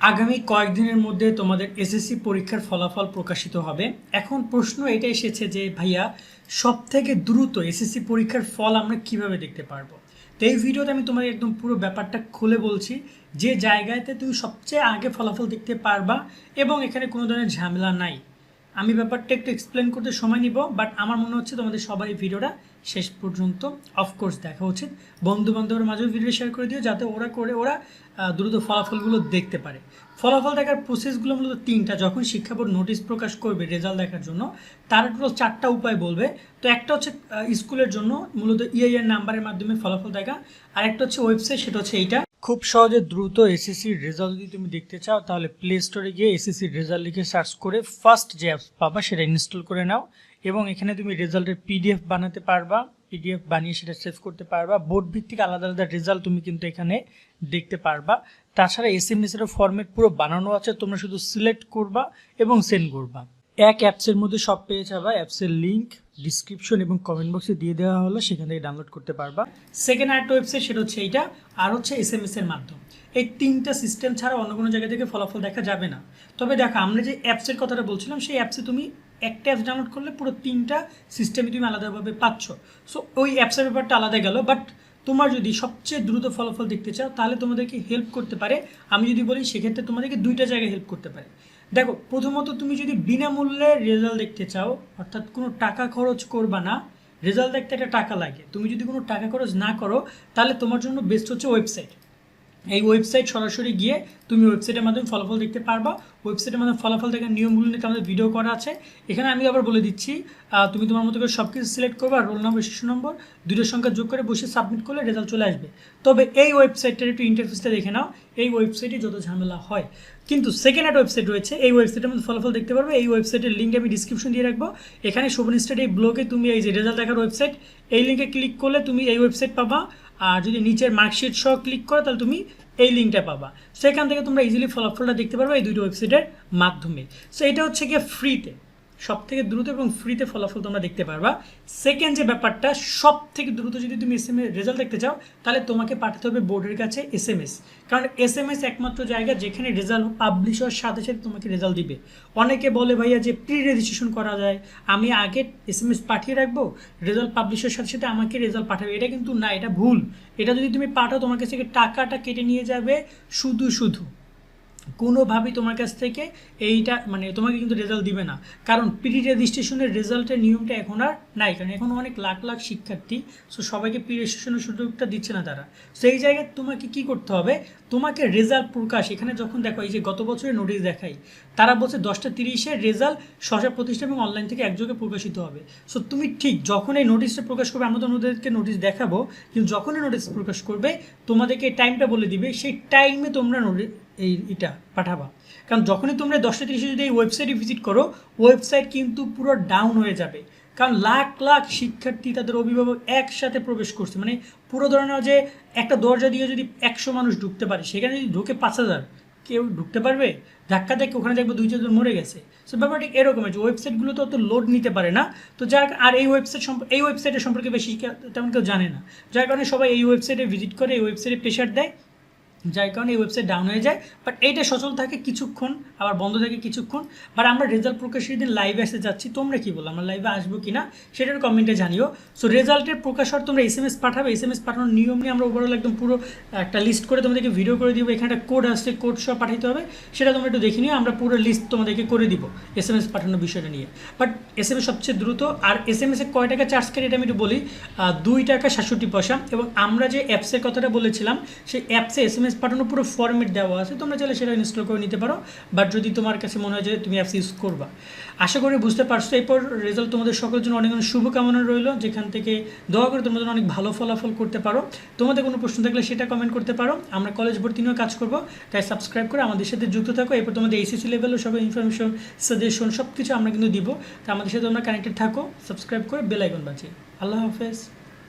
আগামী কয়েকদিনের মধ্যে তোমাদের এসএসসি পরীক্ষার ফলাফল প্রকাশিত হবে। এখন প্রশ্ন এটা এসেছে যে, ভাইয়া সব থেকে দ্রুত এসএসসি পরীক্ষার ফল আমরা কীভাবে দেখতে পারব? তো এই ভিডিওতে আমি তোমাকে একদম পুরো ব্যাপারটা খুলে বলছি, যে জায়গাতে তুমি সবচেয়ে আগে ফলাফল দেখতে পারবা এবং এখানে কোনো ধরনের ঝামেলা নাই। আমি ব্যাপারটা একটু এক্সপ্লেন করতে সময় নিব বাট আমার মনে হচ্ছে তোমাদের সবাই ভিডিওটা শেষ পর্যন্ত অফকোর্স দেখা উচিত। বন্ধু বান্ধবের মাঝেও ভিডিও শেয়ার করে দিও, যাতে ওরা করে, ওরা দ্রুত ফলাফলগুলো দেখতে পারে। ফলাফল দেখার প্রসেসগুলো মূলত তিনটা। যখন শিক্ষা বোর্ড নোটিশ প্রকাশ করবে রেজাল্ট দেখার জন্য, তারা চারটা উপায় বলবে। তো একটা হচ্ছে স্কুলের জন্য মূলত ইআইআর নাম্বারের মাধ্যমে ফলাফল দেখা আর একটা হচ্ছে ওয়েবসাইট সেটা হচ্ছে এইটা। খুব সহজে দ্রুত এসএসসির রেজাল্ট যদি তুমি দেখতে চাও, তাহলে প্লে স্টোরে গিয়ে এসএসসির রেজাল্ট লিখে সার্চ করে ফার্স্ট যে অ্যাপস পাবা সেটা ইনস্টল করে নাও এবং এখানে তুমি রেজাল্টের পিডিএফ বানাতে পারবা পিডিএফ বানিয়ে সেটা সেভ করতে পারবা। বোর্ড ভিত্তিক আলাদা আলাদা রেজাল্ট তুমি কিন্তু এখানে দেখতে পারবা। তাছাড়া এস এম এস এর ফর্মেট পুরো বানানো আছে, তোমরা শুধু সিলেক্ট করবা এবং সেন্ড করবা। এক অ্যাপসের মধ্যে সব পেয়ে যাবা। অ্যাপসের লিঙ্ক ডিসক্রিপশন এবং কমেন্ট বক্সে দিয়ে দেওয়া হলো, সেখান থেকে ডাউনলোড করতে পারবা। সেকেন্ড আরেকটা ওয়েবসাইট সেটা হচ্ছে এইটা, আর হচ্ছে এস এম এস এর মাধ্যম। এই তিনটা সিস্টেম ছাড়া অন্য কোনো জায়গা থেকে ফলাফল দেখা যাবে না। তবে দেখো, আমরা যে অ্যাপসের কথাটা বলছিলাম, সেই অ্যাপসে তুমি একটা অ্যাপস ডাউনলোড করলে পুরো তিনটা সিস্টেমই তুমি আলাদাভাবে পাচ্ছ। সো ওই অ্যাপসের ব্যাপারটা আলাদা গেল বাট তোমার যদি সবচেয়ে দ্রুত ফলাফল দেখতে চাও, তাহলে তোমাদেরকে হেল্প করতে পারে। আমি যদি বলি, সেক্ষেত্রে তোমাদেরকে দুইটা জায়গায় হেল্প করতে পারে। দেখো, প্রথমত তুমি যদি বিনামূল্যে রেজাল্ট দেখতে চাও, অর্থাৎ কোনো টাকা খরচ করবা না রেজাল্ট দেখতে একটা টাকা লাগে। তুমি যদি কোনো টাকা খরচ না করো, তাহলে তোমার জন্য বেস্ট হচ্ছে ওয়েবসাইট এই ওয়েবসাইট সরাসরি গিয়ে তুমি ওয়েবসাইটের মাধ্যমে ফলাফল দেখতে পারবা। ওয়েবসাইটের মাধ্যমে ফলাফল দেখার নিয়মগুলো নিয়ে আমাদের ভিডিও করা আছে। এখানে আমি আবার বলে দিচ্ছি তুমি তোমার মতো করে সব কিছু সিলেক্ট করবে আর রোল নম্বর শিশু নম্বর দুটোর সংখ্যা যোগ করে বসে সাবমিট করলে রেজাল্ট চলে আসবে। তবে এই ওয়েবসাইটটার একটু ইন্টারফেসটা দেখে নাও। এই ওয়েবসাইটে যত ঝামেলা হয়। কিন্তু সেকেন্ড একটা ওয়েবসাইট রয়েছে। এই ওয়েবসাইটের মধ্যে ফলাফল দেখতে পারবে। এই ওয়েবসাইটের লিঙ্ক আমি ডিসক্রিপশন দিয়ে রাখব। এখানে শোভন স্টেট এই ব্লগে তুমি এই যে রেজাল্ট দেখার ওয়েবসাইট এই লিঙ্কে ক্লিক করলে তুমি এই ওয়েবসাইট পাবা। যদি নিচের মার্কশিট সহ ক্লিক করো, তাহলে তুমি এই লিঙ্কটা পাবা। সেখান থেকে তোমরা ইজিলি ফলাফলটা দেখতে পারবে এই দুটো ওয়েবসাইটের মাধ্যমে। সো এটা হচ্ছে গিয়ে ফ্রিতে সব থেকে দ্রুত এবং ফ্রিতে ফলাফল তোমরা দেখতে পারবা। সেকেন্ড যে ব্যাপারটা সব থেকে দ্রুত যদি তুমি এস এম রেজাল্ট দেখতে চাও, তাহলে তোমাকে পাঠাতে হবে বোর্ডের কাছে এস এম এস কারণ এস এম এস একমাত্র জায়গা যেখানে রেজাল্ট পাবলিশ হওয়ার সাথে সাথে তোমাকে রেজাল্ট দিবে। অনেকে বলে, ভাইয়া, যে প্রি রেজিস্ট্রেশন করা যায়, আমি আগে এস এম এস পাঠিয়ে রাখব রেজাল্ট পাবলিশের সাথে সাথে আমাকে রেজাল্ট পাঠাবে। এটা কিন্তু না, এটা ভুল। এটা যদি তুমি পাঠাও, তোমার কাছ টাকাটা কেটে নিয়ে যাবে শুধু শুধু। কোনোভাবেই তোমার কাছ থেকে এইটা মানে তোমাকে কিন্তু রেজাল্ট দিবে না। কারণ প্রি রেজিস্ট্রেশনের রেজাল্টের নিয়মটা এখন আর নাই, কারণ এখন অনেক লাখ লাখ শিক্ষার্থী সো সবাইকে প্রি রেজিস্ট্রেশনের সুযোগটা দিচ্ছে না তারা। সো এই জায়গায় তোমাকে কি করতে হবে? তোমাকে রেজাল্ট প্রকাশ, এখানে যখন দেখো, এই যে গত বছরের নোটিশ দেখাই, তারা বলছে দশটা তিরিশের রেজাল্ট স্বশা প্রতিষ্ঠান এবং অনলাইন থেকে একযোগে প্রকাশিত হবে। সো তুমি ঠিক যখন এই নোটিশটা প্রকাশ করবে, আমরা তো ওদেরকে নোটিশ দেখাবো, কিন্তু যখনই নোটিশ প্রকাশ করবে, তোমাদেরকে টাইমটা বলে দিবে, সেই টাইমে তোমরা নোটিশ এই এটা পাঠাবা। কারণ যখনই তোমরা দশটা তিরিশে যদি এই ওয়েবসাইটে ভিজিট করো ওয়েবসাইট কিন্তু পুরো ডাউন হয়ে যাবে। কারণ লাখ লাখ শিক্ষার্থী তাদের অভিভাবক একসাথে প্রবেশ করছে। মানে পুরো ধরনের যে একটা দরজা দিয়ে যদি একশো মানুষ ঢুকতে পারে, সেখানে যদি ঢুকে পাঁচ হাজার, কেউ ঢুকতে পারবে? ধাক্কা দেখে ওখানে দেখব দুই চারজন মরে গেছে। সো ব্যাপারটা এরকম আছে। ওয়েবসাইটগুলো তো অত লোড নিতে পারে না। তো যার আর এই ওয়েবসাইট সম্পর্কে এই ওয়েবসাইটের সম্পর্কে বেশি তেমন কেউ জানে না। যার কারণে সবাই এই ওয়েবসাইটে ভিজিট করে, এই ওয়েবসাইটে প্রেশার দেয়। যার কারণে এই ওয়েবসাইট ডাউন হয়ে যায়। বাট এইটা সচল থাকে কিছুক্ষণ, আবার বন্ধ থাকে কিছুক্ষণ। বাট আমরা রেজাল্ট প্রকাশের দিন লাইভে আসতে যাচ্ছি। তোমরা কি বলো, আমরা লাইভে আসব কি না, সেটার কমেন্টে জানিও। সো রেজাল্টের প্রকাশ হওয়ার তোমরা এস এম এস পাঠাবে। এস এম এস পাঠানোর নিয়ম নিয়ে আমরা ওভারঅল একদম পুরো একটা লিস্ট করে তোমাদেরকে ভিডিও করে দিব। এখানে একটা কোড আসছে কোড সব পাঠাতে হবে। সেটা তোমরা একটু দেখে নিও, আমরা পুরো লিস্ট তোমাদেরকে করে দিব এস এম এস পাঠানোর বিষয়টা নিয়ে। বাট এস এম এস সবচেয়ে দ্রুত, আর এস এম এসে কয় টাকা চার্জ করে এটা আমি একটু বলি। দুই টাকা সাতষট্টি পয়সা। এবং আমরা যে অ্যাপসের কথাটা বলেছিলাম, সেই অ্যাপসে এস এম এস পাঠানো পুরো ফর্মেট দেওয়া আছে, তোমরা চাইলে সেটা ইনস্টল করে নিতে পারো। বাট যদি তোমার কাছে মনে হয় যে তুমি অ্যাপস ইউজ করবা, আশা করি বুঝতে পারছ। এরপর রেজাল্ট তোমাদের সকলের জন্য অনেক অনেক শুভকামনা রইল, যেখান থেকে দোয়া করে তোমরা অনেক ভালো ফলাফল করতে পারো। তোমাদের কোনো প্রশ্ন থাকলে সেটা কমেন্ট করতে পারো। আমরা কলেজ ভর্তি নিয়েও কাজ করব, তাই সাবস্ক্রাইব করে আমাদের সাথে যুক্ত থাকো। এরপর তোমাদের এইচএসসি লেভেলও সব ইনফরমেশন সাজেশন সব কিছু আমরা কিন্তু দিব। তাই আমাদের সাথে তোমরা কানেক্টেড থাকো সাবস্ক্রাইব করে বেল আইকন বাজিয়ে। আল্লাহ হাফেজ।